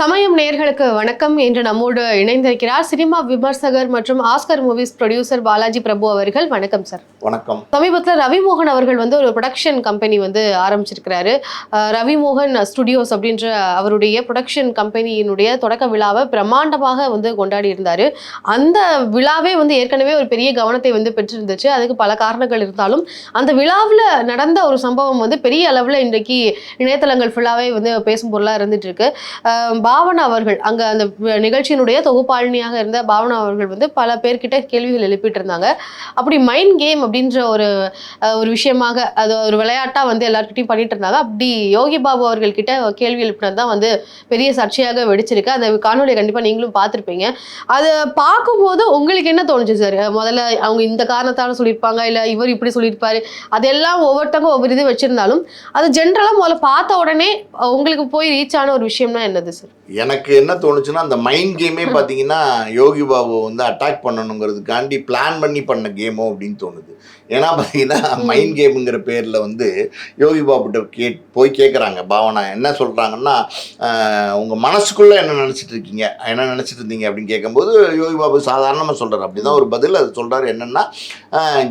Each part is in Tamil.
சமயம் நேயர்களுக்கு வணக்கம். என்று நம்மோடு இணைந்திருக்கிறார் சினிமா விமர்சகர் மற்றும் Oscar movies producer Balaji Prabhu அவர்கள். வணக்கம் சார் வணக்கம். சமீபத்தில் ரவிமோகன் அவர்கள் வந்து ஒரு ப்ரொடக்ஷன் கம்பெனி வந்து ஆரம்பிச்சிருக்கிறாரு. ரவிமோகன் ஸ்டுடியோஸ் அப்படின்ற அவருடைய ப்ரொடக்ஷன் கம்பெனியினுடைய தொடக்க விழாவை பிரம்மாண்டமாக வந்து கொண்டாடி இருந்தாரு. அந்த விழாவே வந்து ஏற்கனவே ஒரு பெரிய கவனத்தை வந்து பெற்றிருந்துச்சு. அதுக்கு பல காரணங்கள் இருந்தாலும் அந்த விழாவில் நடந்த ஒரு சம்பவம் வந்து பெரிய அளவில் இன்றைக்கு இணையதளங்கள் ஃபுல்லாகவே வந்து பேசும் பொருளாக இருந்துட்டு இருக்கு. பாவனா அவர்கள் அங்கே அந்த நிகழ்ச்சியினுடைய தொகுப்பாளினியாக இருந்த பாவனா அவர்கள் வந்து பல பேர்கிட்ட கேள்விகள் எழுப்பிட்டு இருந்தாங்க அப்படி மைண்ட் கேம் அப்படின்ற ஒரு ஒரு விஷயமாக அது ஒரு விளையாட்டாக வந்து எல்லாருக்கிட்டையும் பண்ணிட்டு இருந்தாங்க அப்படி யோகி பாபு அவர்கள் கிட்ட கேள்வி எழுப்பினது தான் வந்து பெரிய சர்ச்சையாக வெடிச்சிருக்கு. அந்த காணொலியை கண்டிப்பாக நீங்களும் பார்த்துருப்பீங்க. அதை பார்க்கும்போது உங்களுக்கு என்ன தோணுச்சு சார் முதல்ல அவங்க இந்த காரணத்தால சொல்லியிருப்பாங்க இல்லை இவர் இப்படி சொல்லியிருப்பாரு அதெல்லாம் ஒவ்வொருத்தவங்க ஒவ்வொரு இது வச்சிருந்தாலும் அது ஜென்ரலாக முதல்ல பார்த்த உடனே உங்களுக்கு போய் ரீச் ஆன ஒரு விஷயம்னா என்னது சார் எனக்கு என்ன தோணுச்சுன்னா அந்த மைண்ட் கேமே பார்த்தீங்கன்னா யோகி பாபு வந்து அட்டாக் பண்ணணுங்கிறதுக்காண்டி பிளான் பண்ணி பண்ண கேமோ அப்படின்னு தோணுது. ஏன்னா பார்த்தீங்கன்னா மைண்ட் கேமுங்கிற பேரில் வந்து யோகி பாபுட்ட கே போய் கேட்குறாங்க பாவனா என்ன சொல்கிறாங்கன்னா உங்கள் மனசுக்குள்ளே என்ன நினச்சிட்டு இருக்கீங்க? என்ன நினச்சிட்டு இருந்தீங்க? அப்படின்னு கேட்கும்போது யோகி பாபு சாதாரணமாக சொல்கிறார் அப்படி தான் ஒரு பதில். அது சொல்கிறாரு என்னென்னா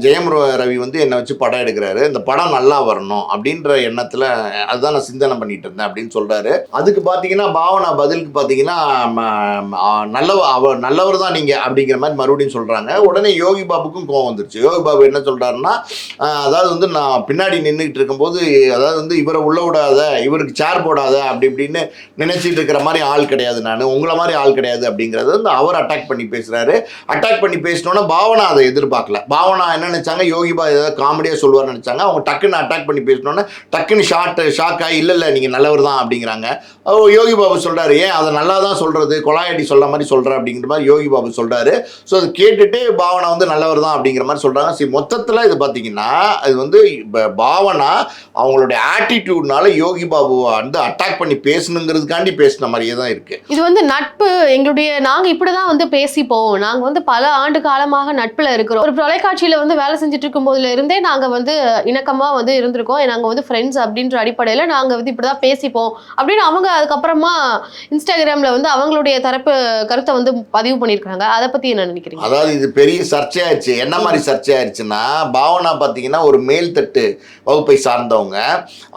ஜெயம் ரவி வந்து என்னை வச்சு படம் எடுக்கிறாரு. இந்த படம் நல்லா வரணும் அப்படின்ற எண்ணத்தில் அதுதான் நான் சிந்தனை பண்ணிட்டு இருந்தேன் அப்படின்னு சொல்கிறாரு அதுக்கு பார்த்தீங்கன்னா பாவனா பதிலுக்கு பார்த்தீங்கன்னா நல்லவ அவ நல்லவர் தான் நீங்கள் அப்படிங்கிற மாதிரி மறுபடியும் சொல்கிறாங்க உடனே யோகி பாபுக்கும் கோவம் வந்துருச்சு. யோகி பாபு என்ன சொல்கிறாருன்னா அதாவது வந்து நான் பின்னாடி நின்றுக்கிட்டு இருக்கும்போது அதாவது வந்து இவரை உள்ள விடாத இவருக்கு சேர் போடாத அப்படி இப்படின்னு நினச்சிட்டு இருக்கிற மாதிரி ஆள் கிடையாது நான். உங்களை மாதிரி ஆள் கிடையாது அப்படிங்கிறது வந்து அவர் அட்டாக் பண்ணி பேசுகிறாரு அட்டாக் பண்ணி பேசினோன்னா பாவனா அதை எதிர்பார்க்கல. பாவனா என்ன நினச்சாங்க? யோகிபா ஏதாவது காமெடியாக சொல்லுவார்னு நினச்சாங்க. அவங்க டக்குன்னு அட்டாக் பண்ணி பேசினோன்னே டக்குன்னு ஷார்ட் ஷாக் ஆகி இல்லை இல்லை நீங்கள் நல்லவர் தான் அப்படிங்கிறாங்க. ஓ யோகி பாபு சொல்கிறாரு ஏன் அதை நல்லா தான் சொல்கிறது கொலாயடி சொல்ல மாதிரி சொல்கிற அப்படிங்கிற மாதிரி யோகி பாபு சொல்கிறாரு ஸோ அதை கேட்டுட்டு பாவனா வந்து நல்லவர் தான் அப்படிங்கிற மாதிரி சொல்கிறாங்க சரி மொத்தத்தில் இது பார்த்தீங்கன்னா அது வந்து இப்ப பாவனா அவங்களுடைய ஆட்டிடியூட்னால யோகி பாபுவை வந்து அட்டாக் பண்ணி பேசணுங்கிறதுக்காண்டி பேசின மாதிரியே தான் இருக்குது இது வந்து நட்பு எங்களுடைய நாங்க இப்படிதான் வந்து பேசிப்போம். நாங்க வந்து பல ஆண்டு காலமாக நட்புல இருக்கிறோம். ஒரு தொலைக்காட்சியில வந்து வேலை செஞ்சுட்டு இருக்கும் போதுல இருந்தே நாங்க வந்து இணக்கமா வந்து இருந்திருக்கோம். நாங்க வந்து ஃப்ரெண்ட்ஸ் அப்படின்ற அடிப்படையில நாங்க வந்து இப்படிதான் பேசிப்போம். அப்படின்னு அவங்க அதுக்கப்புறமா இன்ஸ்டாகிராம்ல வந்து அவங்களுடைய தரப்பு கருத்தை வந்து பதிவு பண்ணியிருக்காங்க அதை பத்தி என்ன நினைக்கிறீங்க? அதாவது இது பெரிய சர்ச்சையாயிருச்சு என்ன மாதிரி சர்ச்சையாயிருச்சுன்னா பாவனா பார்த்தீங்கன்னா ஒரு மேல்தட்டு வகுப்பை சார்ந்தவங்க.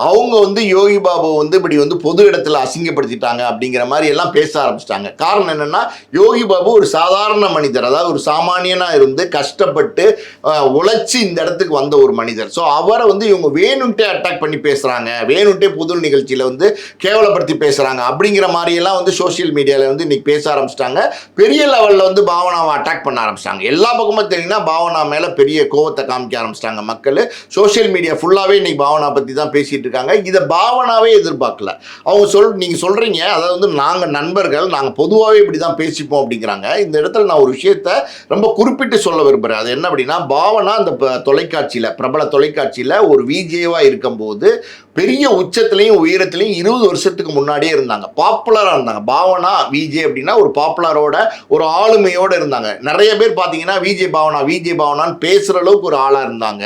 அவங்க வந்து யோகி பாபு வந்து இப்படி வந்து பொது இடத்துல அசிங்கப்படுத்திட்டாங்க அப்படிங்கிற மாதிரி எல்லாம் பேச ஆரம்பிச்சிட்டாங்க. காரணம் என்னன்னா யோகி பாபு ஒரு சாதாரண மனிதர் அதாவது ஒரு சாமானியனாக இருந்து கஷ்டப்பட்டு உழைச்சி இந்த இடத்துக்கு வந்த ஒரு மனிதர். ஸோ அவரை வந்து இவங்க வேணுன்ட்டே அட்டாக் பண்ணி பேசுகிறாங்க வேணுன்ட்டே புது நிகழ்ச்சியில் வந்து கேவலப்படுத்தி பேசுகிறாங்க அப்படிங்கிற மாதிரி எல்லாம் வந்து சோஷியல் மீடியாவில் வந்து இன்னைக்கு பேச ஆரம்பிச்சிட்டாங்க. பெரிய லெவலில் வந்து பாவனாவை அட்டாக் பண்ண ஆரம்பிச்சிட்டாங்க. எல்லா பக்கமும் தெரியுங்கன்னா பாவனா மேலே பெரிய கோவத்தை காமிக்க ஆரம்பிச்சிட்டாங்க மக்கள். சோஷியல் மீடியா ஃபுல்லாகவே இன்றைக்கி பாவனா பற்றி தான் பேசிகிட்டு இருக்காங்க. இதை பாவனாவே எதிர்பார்க்கல. அவங்க சொல் நீங்கள் சொல்கிறீங்க அதாவது வந்து நாங்கள் நண்பர்கள் நாங்கள் பொதுவாகவே இப்படி தான் பேசிப்போம் அப்படிங்கிறாங்க. இந்த இடத்துல நான் ஒரு விஷயத்த ரொம்ப குறிப்பிட்டு சொல்ல விரும்புகிறேன் அது என்ன அப்படின்னா பாவனா அந்த தொலைக்காட்சியில் பிரபல தொலைக்காட்சியில் ஒரு விஜேவாக இருக்கும்போது பெரிய உச்சத்துலேயும் உயரத்துலையும் இருபது வருஷத்துக்கு முன்னாடியே இருந்தாங்க. பாப்புலராக இருந்தாங்க. பாவனா விஜே அப்படின்னா ஒரு பாப்புலரோட ஒரு ஆளுமையோடு இருந்தாங்க. நிறைய பேர் பார்த்தீங்கன்னா விஜே பாவனா விஜே பாவனான்னு பேசுகிற அளவுக்கு ஒரு ஆளாக இருந்தாங்க.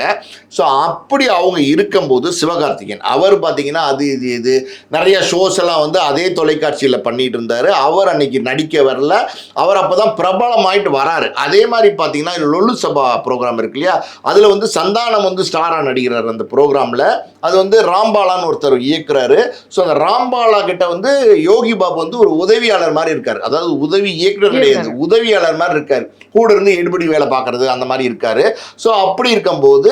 ஸோ அப்படி அவங்க இருக்கும்போது சிவகார்த்திகேயன் அவர் பார்த்தீங்கன்னா அது இது இது நிறைய ஷோஸ் எல்லாம் வந்து அதே தொலைக்காட்சியில் பண்ணிட்டு இருந்தார். அவர் அன்னைக்கு நடிக்க வரல. அவர் அப்போ தான் பிரபலமாயிட்டு வராரு. அதே மாதிரி பார்த்தீங்கன்னா லொல்லு சபா ப்ரோக்ராம் இருக்கு இல்லையா? அதில் வந்து சந்தானம் வந்து ஸ்டாராக நடிக்கிறார் அந்த ப்ரோக்ராமில் அது வந்து ராம்பா ராம்பாலான்னு ஒருத்தர் இயக்குறாரு. ஸோ அந்த ராம்பாலா கிட்ட வந்து யோகி பாபு வந்து ஒரு உதவியாளர் மாதிரி இருக்காரு. அதாவது உதவி இயக்குனர் கிடையாது. உதவியாளர் மாதிரி இருக்காரு. கூட இருந்து எடுபடி வேலை பார்க்கறது அந்த மாதிரி இருக்காரு. ஸோ அப்படி இருக்கும்போது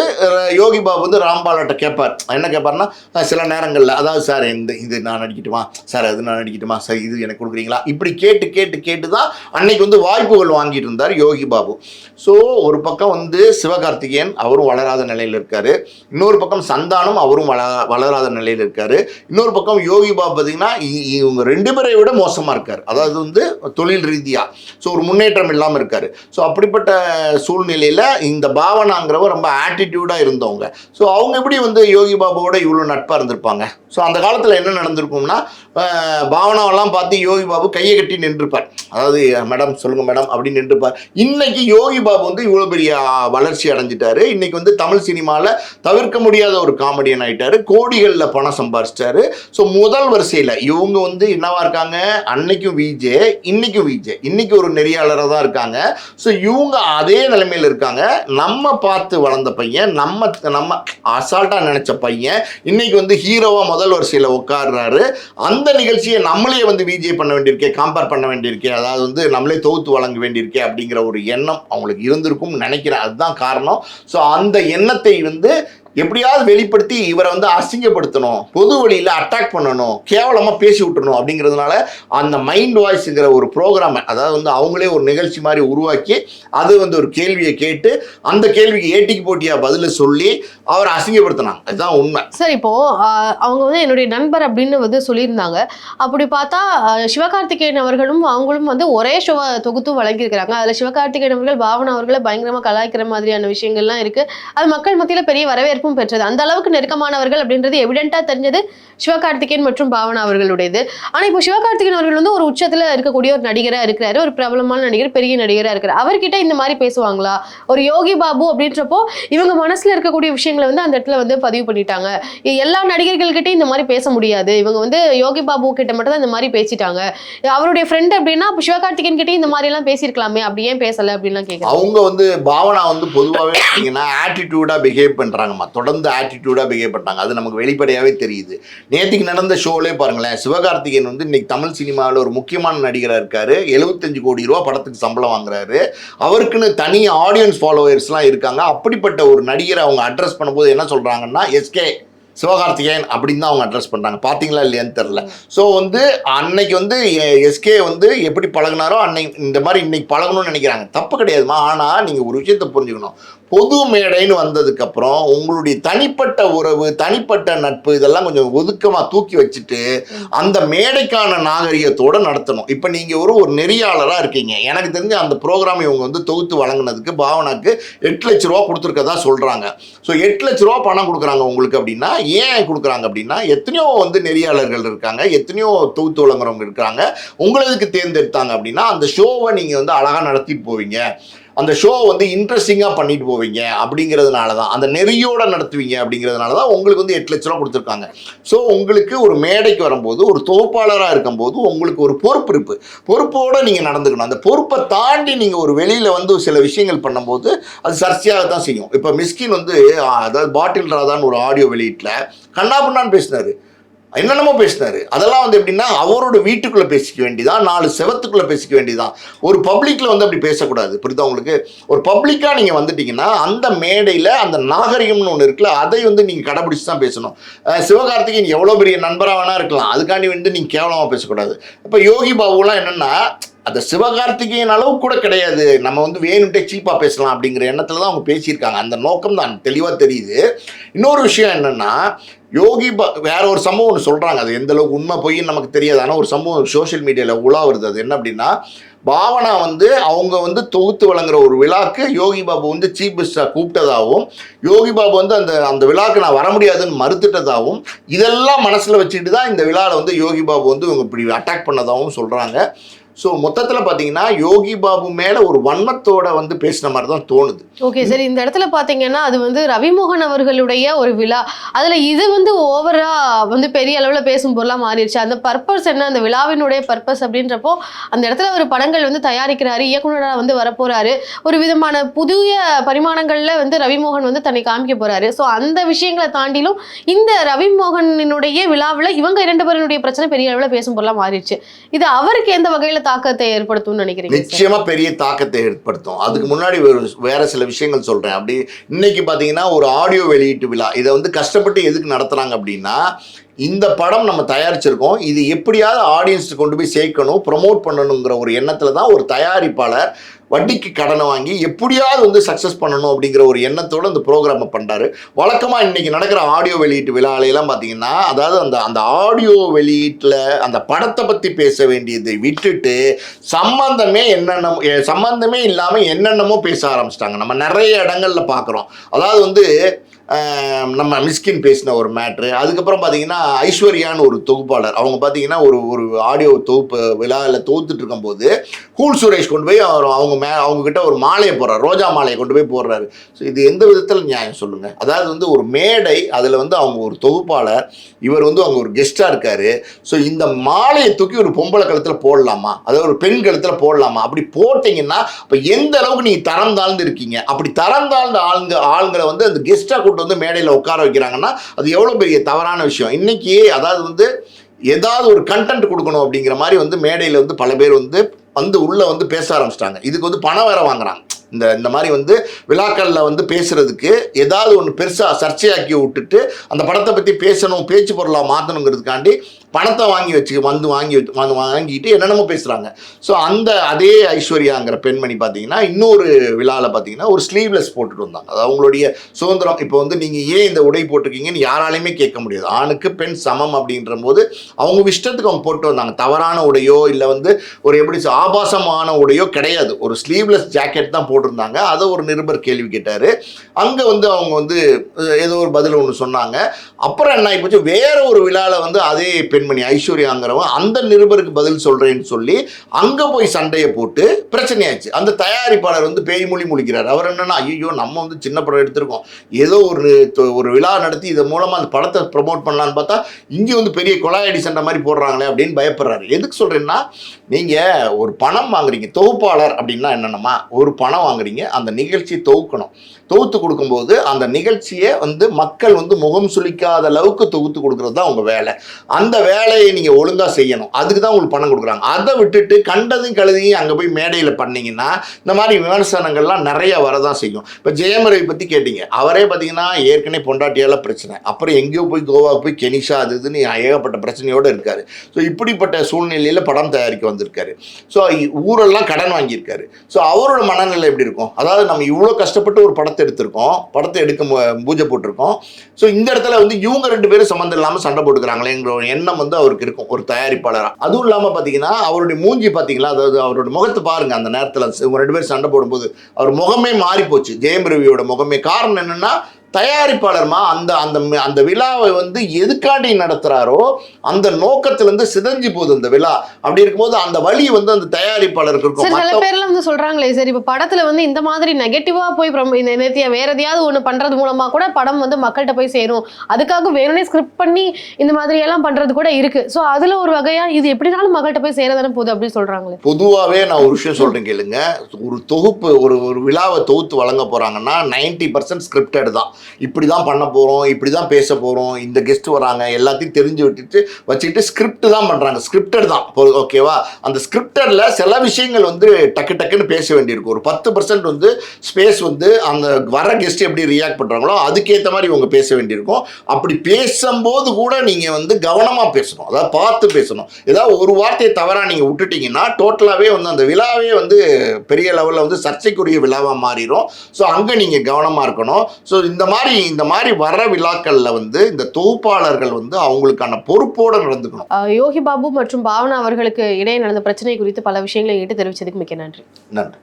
யோகி பாபு வந்து ராம்பாலாட்ட கேட்பார். என்ன கேட்பார்னா சில நேரங்களில் அதாவது சார் இந்த இது நான் நடிக்கட்டுமா? சார் அது நான் நடிக்கட்டுமா? சார் இது எனக்கு கொடுக்குறீங்களா? இப்படி கேட்டு கேட்டு கேட்டு தான் அன்னைக்கு வந்து வாய்ப்புகள் வாங்கிட்டு இருந்தார் யோகி பாபு. ஸோ ஒரு பக்கம் வந்து சிவகார்த்திகேயன் அவரும் வளராத நிலையில் இருக்காரு. இன்னொரு பக்கம் சந்தானம் அவரும் வள வளராத நிலையில் இருக்கார். இன்னொரு பக்கம் யோகி பாபு பார்த்தீங்கன்னா இ- இவங்க ரெண்டு பேரை விட மோசமாக இருக்கார். அதாவது வந்து தொழில் ரீதியாக ஸோ ஒரு முன்னேற்றம் இல்லாமல் இருக்கார். ஸோ அப்படிப்பட்ட சூழ்நிலையில் இந்த பாவனாங்கிறவங்க ரொம்ப ஆட்டிடியூடாக இருந்தவங்க. ஸோ அவங்க எப்படி வந்து யோகி பாபுவோட இவ்வளோ நட்பாக இருந்திருப்பாங்க? ஸோ அந்த காலத்தில் என்ன நடந்திருக்கும்னா பாவனாவெல்லாம் பார்த்து யோகி பாபு கையை கட்டி நின்றுப்பார். அதாவது மேடம் சொல்லுங்கள் மேடம் அப்படின்னு நின்றுப்பார். இன்னைக்கு யோகி பாபு வந்து இவ்வளோ பெரிய வளர்ச்சி அடைஞ்சிட்டாரு. இன்னைக்கு வந்து தமிழ் சினிமாவில் தவிர்க்க முடியாத ஒரு காமெடியன் ஆகிட்டார் கோடிகள் வழிகளில் பணம் சம்பாரிச்சிட்டாரு. ஸோ முதல் வரிசையில் இவங்க வந்து என்னவா இருக்காங்க? அன்னைக்கும் விஜே இன்னைக்கும் விஜே இன்னைக்கு ஒரு நெறியாளராக தான் இருக்காங்க. ஸோ இவங்க அதே நிலைமையில் இருக்காங்க. நம்ம பார்த்து வளர்ந்த பையன் நம்ம நம்ம அசால்ட்டாக நினச்ச பையன் இன்னைக்கு வந்து ஹீரோவாக முதல் வரிசையில் உட்காடுறாரு அந்த நிகழ்ச்சியை நம்மளே வந்து விஜே பண்ண வேண்டியிருக்கே கம்பேர் பண்ண வேண்டியிருக்கே அதாவது வந்து நம்மளே தொகுத்து வழங்க வேண்டியிருக்கே அப்படிங்கிற ஒரு எண்ணம் அவங்களுக்கு இருந்திருக்கும் நினைக்கிறேன். அதுதான் காரணம். ஸோ அந்த எண்ணத்தை வந்து எப்படியாவது வெளிப்படுத்தி இவரை வந்து அசிங்கப்படுத்தணும் பொது வழியில் அட்டாக் பண்ணணும் கேவலமாக பேசி விட்டுணும் அப்படிங்கிறதுனால அந்த மைண்ட் வாய்ஸுங்கிற ஒரு ப்ரோக்ராமை அதாவது வந்து அவங்களே ஒரு நிகழ்ச்சி மாதிரி உருவாக்கி அது வந்து ஒரு கேள்வியை கேட்டு அந்த கேள்விக்கு ஏட்டிக்கு போட்டியாக பதில சொல்லி அவரை அசிங்கப்படுத்தினாங்க. அதுதான் உண்மை. சார் இப்போ அவங்க வந்து என்னுடைய நண்பர் அப்படின்னு வந்து சொல்லியிருந்தாங்க. அப்படி பார்த்தா சிவகார்த்திகேயன் அவர்களும் அவங்களும் வந்து ஒரே ஷோவை தொகுத்து வழங்கியிருக்கிறாங்க. அதில் சிவகார்த்திகேயன் அவர்கள் பாவனா அவர்களை பயங்கரமாக கலாய்க்கிற மாதிரியான விஷயங்கள்லாம் இருக்குது அது மக்கள் மத்தியில் பெரிய வரவேற்பு வரவேற்பும் பெற்றது. அந்த அளவுக்கு நெருக்கமானவர்கள் அப்படின்றது எவிடென்ட்டாக தெரிஞ்சது சிவகார்த்திகேயன் மற்றும் பாவனா அவர்களுடையது. ஆனால் இப்போ சிவகார்த்திகேயன் அவர்கள் வந்து ஒரு உச்சத்தில் இருக்கக்கூடிய ஒரு நடிகராக இருக்கிறாரு. ஒரு பிரபலமான நடிகர் பெரிய நடிகராக இருக்கிறார். அவர்கிட்ட இந்த மாதிரி பேசுவாங்களா? ஒரு யோகி பாபு அப்படின்றப்போ இவங்க மனசுல இருக்கக்கூடிய விஷயங்களை வந்து அந்த இடத்துல வந்து பதிவு பண்ணிட்டாங்க. எல்லா நடிகர்கள்கிட்டையும் இந்த மாதிரி பேச முடியாது. இவங்க வந்து யோகி பாபு கிட்ட மட்டும் தான் இந்த மாதிரி பேசிட்டாங்க. அவருடைய ஃப்ரெண்ட் அப்படின்னா சிவகார்த்திகேயன் கிட்டே இந்த மாதிரி எல்லாம் பேசியிருக்கலாமே. அப்படி ஏன் பேசல அப்படின்லாம் கேட்குறாங்க அவங்க வந்து பாவனா வந்து பொதுவாகவே பார்த்தீங்கன்னா ஆட்டிடியூடாக பிஹேவ் பண்ணுறாங்கம்மா தொடர்ந்து ஆட்டிடியூடாக பிஹேவ் பண்ணுறாங்க அது நமக்கு வெளிப்படையாகவே தெரியுது. நேற்றுக்கு நடந்த ஷோலே பாருங்களேன் சிவகார்த்திகேயன் வந்து இன்னைக்கு தமிழ் சினிமாவில் ஒரு முக்கியமான நடிகராக இருக்கார். எழுபத்தஞ்சு கோடி ரூபா படத்துக்கு சம்பளம் வாங்குறாரு. அவருக்குன்னு தனி ஆடியன்ஸ் ஃபாலோவர்ஸ்லாம் இருக்காங்க. அப்படிப்பட்ட ஒரு நடிகரை அவங்க அட்ரஸ் பண்ணும்போது என்ன சொல்கிறாங்கன்னா எஸ்கே சிவகார்த்திகேயன் அப்படின்னு தான் அவங்க அட்ரஸ் பண்ணுறாங்க பார்த்தீங்களா இல்லையான்னு தெரில ஸோ வந்து அன்னைக்கு வந்து எஸ்கே வந்து எப்படி பழகுனாரோ அன்னைக்கு இந்த மாதிரி இன்னைக்கு பழகணும்னு நினைக்கிறாங்க. தப்பு கிடையாதுமா. ஆனால் நீங்கள் ஒரு விஷயத்தை புரிஞ்சுக்கணும். பொது மேடைன்னு வந்ததுக்கப்புறம் உங்களுடைய தனிப்பட்ட உறவு தனிப்பட்ட நட்பு இதெல்லாம் கொஞ்சம் ஒதுக்கமாக தூக்கி வச்சுட்டு அந்த மேடைக்கான நாகரிகத்தோடு நடத்தணும். இப்போ நீங்கள் ஒரு ஒரு நெறியாளராக இருக்கீங்க. எனக்கு தெரிஞ்ச அந்த ப்ரோக்ராம் இவங்க வந்து தொகுத்து வழங்குனதுக்கு பாவனாக்கு எட்டு லட்ச ரூபா கொடுத்துருக்கதா சொல்கிறாங்க ஸோ எட்டு லட்ச ரூபா பணம் கொடுக்குறாங்க உங்களுக்கு அப்படின்னா ஏன் கொடுக்குறாங்க அப்படின்னா எத்தனையோ வந்து நெறியாளர்கள் இருக்காங்க எத்தனையோ தொகுத்து வழங்குறவங்க இருக்காங்க. உங்களதுக்கு தேர்ந்தெடுத்தாங்க அப்படின்னா அந்த ஷோவை நீங்கள் வந்து அழகாக நடத்திட்டு போவீங்க. அந்த ஷோ வந்து இன்ட்ரெஸ்டிங்காக பண்ணிட்டு போவீங்க அப்படிங்கிறதுனால தான் அந்த நெறியோட நடத்துவீங்க அப்படிங்கிறதுனால தான் உங்களுக்கு வந்து எட்டு லட்ச ரூபா கொடுத்துருக்காங்க. ஸோ உங்களுக்கு ஒரு மேடைக்கு வரும்போது ஒரு தொகுப்பாளராக இருக்கும்போது உங்களுக்கு ஒரு பொறுப்பு இருப்பு பொறுப்போடு நீங்கள் நடந்துக்கணும். அந்த பொறுப்பை தாண்டி நீங்கள் ஒரு வெளியில் வந்து சில விஷயங்கள் பண்ணும்போது அது சர்ச்சையாக தான் செய்யும். இப்போ மிஸ்கின் வந்து அதாவது பாட்டில் ராதான்னு ஒரு ஆடியோ வெளியீட்டில் கண்ணாபுண்ணான்னு பேசினார். என்னென்னமோ பேசினார். அதெல்லாம் வந்து எப்படின்னா அவரோட வீட்டுக்குள்ளே பேசிக்க வேண்டியதான் நாலு செவத்துக்குள்ளே பேசிக்க வேண்டியதான் ஒரு பப்ளிக்கில் வந்து அப்படி பேசக்கூடாது. புரியுதா உங்களுக்கு? ஒரு பப்ளிக்காக நீங்கள் வந்துட்டீங்கன்னா அந்த மேடையில் அந்த நாகரிகம்னு ஒன்று இருக்குல்ல அதை வந்து நீங்கள் கடைபிடிச்சி தான் பேசணும். சிவகார்த்திகேயன் எவ்வளோ பெரிய நண்பராக வேணா இருக்கலாம். அதுக்காண்டி வந்து நீங்கள் கேவலமாக பேசக்கூடாது. இப்போ யோகி பாபுலாம் என்னன்னா அந்த சிவகார்த்திகேயன் அளவு கூட கிடையாது. நம்ம வந்து வேணும்ட்டே சீப்பாக பேசலாம் அப்படிங்கிற எண்ணத்தில் தான் அவங்க பேசியிருக்காங்க. அந்த நோக்கம் தான். தெளிவாக தெரியுது. இன்னொரு விஷயம் என்னென்னா யோகி பா வேற ஒரு சம்பவம் ஒன்று சொல்கிறாங்க அது எந்த அளவுக்கு உண்மை பொய்ன்னு நமக்கு தெரியாது. ஆனால் ஒரு சம்பவம் சோஷியல் மீடியாவில் உலா வருது அது என்ன அப்படின்னா பாவனா வந்து அவங்க வந்து தொகுத்து வழங்குற ஒரு விழாக்கு யோகி பாபு வந்து சீஃப் கெஸ்டாக கூப்பிட்டதாகவும் யோகி பாபு வந்து அந்த அந்த விழாக்கு நான் வர முடியாதுன்னு மறுத்துட்டதாகவும் இதெல்லாம் மனசில் வச்சுக்கிட்டு தான் இந்த விழாவில் வந்து யோகி பாபு வந்து இவங்க இப்படி அட்டாக் பண்ணதாகவும் சொல்கிறாங்க ஸோ மொத்தத்தில் பார்த்தீங்கன்னா யோகி பாபு மேலே ஒரு வன்மத்தோட வந்து பேசின மாதிரி தான் தோணுது. ஓகே சரி இந்த இடத்துல பார்த்தீங்கன்னா அது வந்து ரவிமோகன் அவர்களுடைய ஒரு விழா. அதில் இது வந்து ஓவரா வந்து பெரிய அளவில் பேசும் பொருளாக மாறிடுச்சு. அந்த பர்பஸ் என்ன? அந்த விழாவினுடைய பர்பஸ் அப்படின்றப்போ அந்த இடத்துல ஒரு படங்கள் வந்து தயாரிக்கிறாரு இயக்குனராக வந்து வரப்போறாரு. ஒரு விதமான புதிய பரிமாணங்களில் வந்து ரவிமோகன் வந்து தன்னை காமிக்க போறாரு. ஸோ அந்த விஷயங்களை தாண்டிலும் இந்த ரவிமோகனினுடைய விழாவில் இவங்க இரண்டு பேருடைய பிரச்சனை பெரிய அளவில் பேசும் பொருளாக மாறிடுச்சு. இது அவருக்கு எந்த வகையில் தாக்கத்தை ஏற்படுத்தும்னு நினைக்கிறீங்க நிச்சயமா பெரிய தாக்கத்தை ஏற்படுத்தும். அதுக்கு முன்னாடி வேற சில விஷயங்கள் சொல்றேன். அப்படி இன்னைக்கு பாத்தீங்கன்னா ஒரு ஆடியோ வெளியீட்டு விழா. இதை வந்து கஷ்டப்பட்டு எதுக்கு நடத்துறாங்க அப்படின்னா இந்த படம் நம்ம தயாரிச்சிருக்கோம். இது எப்படியாவது ஆடியன்ஸ் கொண்டு போய் சேர்க்கணும் ப்ரொமோட் பண்ணணுங்கிற ஒரு எண்ணத்தில் தான் ஒரு தயாரிப்பாளர் வட்டிக்கு கடனை வாங்கி எப்படியாவது வந்து சக்ஸஸ் பண்ணணும் அப்படிங்கிற ஒரு எண்ணத்தோடு அந்த ப்ரோக்ராமை பண்ணுறாரு வழக்கமாக இன்னைக்கு நடக்கிற ஆடியோ வெளியீட்டு விழாலையெல்லாம் பார்த்தீங்கன்னா அதாவது அந்த அந்த ஆடியோ வெளியீட்டில் அந்த படத்தை பற்றி பேச வேண்டியதை விட்டுட்டு சம்பந்தமே என்னென்ன சம்பந்தமே இல்லாமல் என்னென்னமோ பேச ஆரம்பிச்சிட்டாங்க. நம்ம நிறைய இடங்கள்ல பார்க்குறோம் அதாவது வந்து நம்ம மிஸ்கின் பேசின ஒரு மேட்ரு அதுக்கப்புறம் பார்த்தீங்கன்னா ஐஸ்வர்யான்னு ஒரு தொகுப்பாளர். அவங்க பார்த்தீங்கன்னா ஒரு ஒரு ஆடியோ தொகுப்பு விழாவில் தொகுத்துட்டு இருக்கும்போது கூல் சுரேஷ் கொண்டு போய் அவர் அவங்க மே அவங்கக்கிட்ட ஒரு மாலையை போடுறாரு. ரோஜா மாலையை கொண்டு போய் போடுறாரு. ஸோ இது எந்த விதத்தில் நியாயம் சொல்லுங்கள் அதாவது வந்து ஒரு மேடை அதில் வந்து அவங்க ஒரு தொகுப்பாளர் இவர் வந்து அவங்க ஒரு கெஸ்ட்டாக இருக்கார். ஸோ இந்த மாலையை தூக்கி ஒரு பொம்பளை கழுத்தில் போடலாமா? அதாவது ஒரு பெண் கழுத்தில் போடலாமா? அப்படி போட்டிங்கன்னா இப்போ எந்த அளவுக்கு நீங்கள் தரம் தாழ்ந்து இருக்கீங்க? அப்படி தரம் தாழ்ந்த ஆளுங்க ஆளுங்களை வந்து அந்த கெஸ்ட்டாக போட்டு வந்து மேடையில் உட்கார வைக்கிறாங்கன்னா அது எவ்வளோ பெரிய தவறான விஷயம். இன்றைக்கி அதாவது வந்து ஏதாவது ஒரு கண்டென்ட் கொடுக்கணும் அப்படிங்கிற மாதிரி வந்து மேடையில் வந்து பல பேர் வந்து வந்து உள்ளே வந்து பேச ஆரம்பிச்சிட்டாங்க. இதுக்கு வந்து பணம் வேற வாங்குறாங்க. இந்த இந்த மாதிரி வந்து விழாக்களில் வந்து பேசுறதுக்கு ஏதாவது ஒன்று பெருசாக சர்ச்சையாக்கி விட்டுட்டு அந்த படத்தை பற்றி பேசணும் பேச்சு பொருளாக மாற்றணுங்கிறதுக்காண்டி பணத்தை வாங்கி வச்சு வந்து வாங்கி வச்சு- வந்து வாங்கிட்டு என்னென்னமோ பேசுகிறாங்க ஸோ அந்த அதே ஐஸ்வர்யாங்கிற பெண்மணி பார்த்தீங்கன்னா இன்னொரு விழாவில் பார்த்தீங்கன்னா ஒரு ஸ்லீவ்லெஸ் போட்டுட்டு வந்தாங்க. அது அவங்களுடைய சுதந்திரம். இப்போ வந்து நீங்கள் ஏன் இந்த உடை போட்டிருக்கீங்கன்னு யாராலையுமே கேட்க முடியாது. ஆணுக்கு பெண் சமம் அப்படின்ற போது அவங்க இஷ்டத்துக்கு அவங்க போட்டு வந்தாங்க. தவறான உடையோ இல்லை வந்து ஒரு எப்படி ஆபாசமான உடையோ கிடையாது. ஒரு ஸ்லீவ்லெஸ் ஜாக்கெட் தான் போட்டிருந்தாங்க. அதை ஒரு நிருபர் கேள்வி கேட்டார். அங்கே வந்து அவங்க வந்து ஏதோ ஒரு பதில் ஒன்று சொன்னாங்க. அப்புறம் என்ன ஆகிப்போச்சு வேற ஒரு விழாவில் வந்து அதே பெண்மணி ஐஸ்வர்யாங்கிறவன் அந்த நிருபருக்கு பதில் சொல்கிறேன்னு சொல்லி அங்கே போய் சண்டையை போட்டு பிரச்சனையாச்சு. அந்த தயாரிப்பாளர் வந்து பேய் மொழி முழிக்கிறார். அவர் என்னன்னா ஐயோ நம்ம வந்து சின்ன படம் எடுத்திருக்கோம். ஏதோ ஒரு தொ- ஒரு விழா நடத்தி இதன் மூலமாக அந்த படத்தை ப்ரமோட் பண்ணலான்னு பார்த்தா இங்கே வந்து பெரிய கொலாயடி சண்டை மாதிரி போடுறாங்களே அப்படின்னு பயப்படுறாரு. எதுக்கு சொல்கிறேன்னா நீங்கள் ஒரு பணம் வாங்குறீங்க. தொகுப்பாளர் அப்படின்னா என்னென்னமா ஒரு பணம் வாங்குறீங்க. அந்த நிகழ்ச்சியை தொகுக்கணும். தொகுத்து கொடுக்கும்போது அந்த நிகழ்ச்சியை வந்து மக்கள் வந்து முகம் சுளிக்காத அளவுக்கு தொகுத்து கொடுக்கறது தான் உங்கள் வேலை. அந்த வேலையை நீங்கள் ஒழுங்காக செய்யணும். அதுக்கு தான் உங்களுக்கு பணம் கொடுக்குறாங்க. அதை விட்டுட்டு கண்டதையும் கழுதையும் அங்கே போய் மேடையில் பண்ணீங்கன்னா இந்த மாதிரி விமர்சனங்கள்லாம் நிறைய வரதான் செய்யும். இப்போ ஜெயமரவி பற்றி கேட்டீங்க. அவரே பார்த்தீங்கன்னா ஏற்கனவே பொண்டாட்டியால பிரச்சனை. அப்புறம் எங்கேயோ போய் கோவாவுக்கு போய் கெனிஷா அது இதுன்னு ஏகப்பட்ட பிரச்சனையோடு இருக்காரு. ஸோ இப்படிப்பட்ட சூழ்நிலையில் படம் தயாரிக்க வந்திருக்காரு. ஸோ ஊரெல்லாம் கடன் வாங்கியிருக்காரு. ஸோ அவரோட மனநிலை எப்படி இருக்கும்? அதாவது நம்ம இவ்வளோ கஷ்டப்பட்டு ஒரு படத்தை எடுத்திருக்கோம். படத்தை எடுக்க மு- பூஜை போட்டிருக்கோம். ஸோ இந்த இடத்துல வந்து இவங்க ரெண்டு பேரும் சம்மந்தம் இல்லாமல் சண்டை போட்டுக்கிறாங்களேங்கிற எண்ணம் எண்ணம் வந்து அவருக்கு இருக்கும் ஒரு தயாரிப்பாளராக அதுவும் இல்லாமல் பார்த்தீங்கன்னா அவருடைய மூஞ்சி பார்த்தீங்களா அதாவது அவரோட முகத்தை பாருங்க அந்த நேரத்தில். இவங்க ரெண்டு பேரும் சண்டை போடும்போது அவர் முகமே மாறி போச்சு ஜெயம் ரவியோட முகமே. காரணம் என்னன்னா தயாரிப்பாளர்மா அந்த அந்த அந்த விழாவை வந்து எதுக்காண்டி நடத்துறாரோ அந்த நோக்கத்திலிருந்து சிதைஞ்சு போகுது அந்த விழா. அப்படி இருக்கும்போது அந்த வழி வந்து அந்த தயாரிப்பாளருக்கு இருக்கும். சில பேர்லாம் வந்து சொல்றாங்களே சரி இப்ப படத்துல வந்து இந்த மாதிரி நெகட்டிவா போய் இந்த நேத்தியா வேற எதையாவது ஒண்ணு பண்றது மூலமா கூட படம் வந்து மக்கள்கிட்ட போய் சேரும். அதுக்காக வேணும்னே ஸ்கிரிப்ட் பண்ணி இந்த மாதிரி எல்லாம் பண்றது கூட இருக்கு. சோ அதுல ஒரு வகையா இது எப்படினாலும் மக்கள்கிட்ட போய் சேரதானே போகுது அப்படின்னு சொல்றாங்களே. பொதுவாகவே நான் ஒரு விஷயம் சொல்கிறேன் கேளுங்க. ஒரு தொகுப்பு ஒரு ஒரு விழாவை தொகுத்து வழங்க போகிறாங்கன்னா நைன்டி பர்சன்ட் ஸ்கிரிப்டட் தான். இப்படி தான் பண்ண போகிறோம் இப்படி தான் பேச போகிறோம் இந்த கெஸ்ட் வராங்க எல்லாத்தையும் தெரிஞ்சு விட்டுட்டு வச்சுக்கிட்டு ஸ்கிரிப்ட் தான் பண்ணுறாங்க ஸ்கிரிப்டட் தான். ஓகேவா அந்த ஸ்கிரிப்டடில் சில விஷயங்கள் வந்து டக்கு டக்குன்னு பேச வேண்டியிருக்கும். ஒரு பத்து பர்சன்ட் வந்து ஸ்பேஸ் வந்து அந்த வர கெஸ்ட் எப்படி ரியாக்ட் பண்ணுறாங்களோ அதுக்கேற்ற மாதிரி இவங்க பேச வேண்டியிருக்கும். அப்படி பேசும்போது கூட நீங்கள் வந்து கவனமாக பேசணும். அதாவது பார்த்து பேசணும். ஏதாவது ஒரு வார்த்தையை தவறாக நீங்கள் விட்டுட்டீங்கன்னா டோட்டலாகவே வந்து அந்த விழாவே வந்து பெரிய லெவலில் வந்து சர்ச்சைக்குரிய விழாவாக மாறிடும் ஸோ அங்கே நீங்கள் கவனமாக இருக்கணும். ஸோ இந்த மாதிரி இந்த மாதிரி வர விழாக்களில் வந்து இந்த தொகுப்பாளர்கள் வந்து அவங்களுக்கான பொறுப்போடு நடந்துக்கணும். யோகி பாபு மற்றும் பாவனா அவர்களுக்கு இடையே நடந்த பிரச்சனை குறித்து பல விஷயங்களை என்கிட்ட தெரிவிச்சதுக்கு மிக்க நன்றி. நன்றி.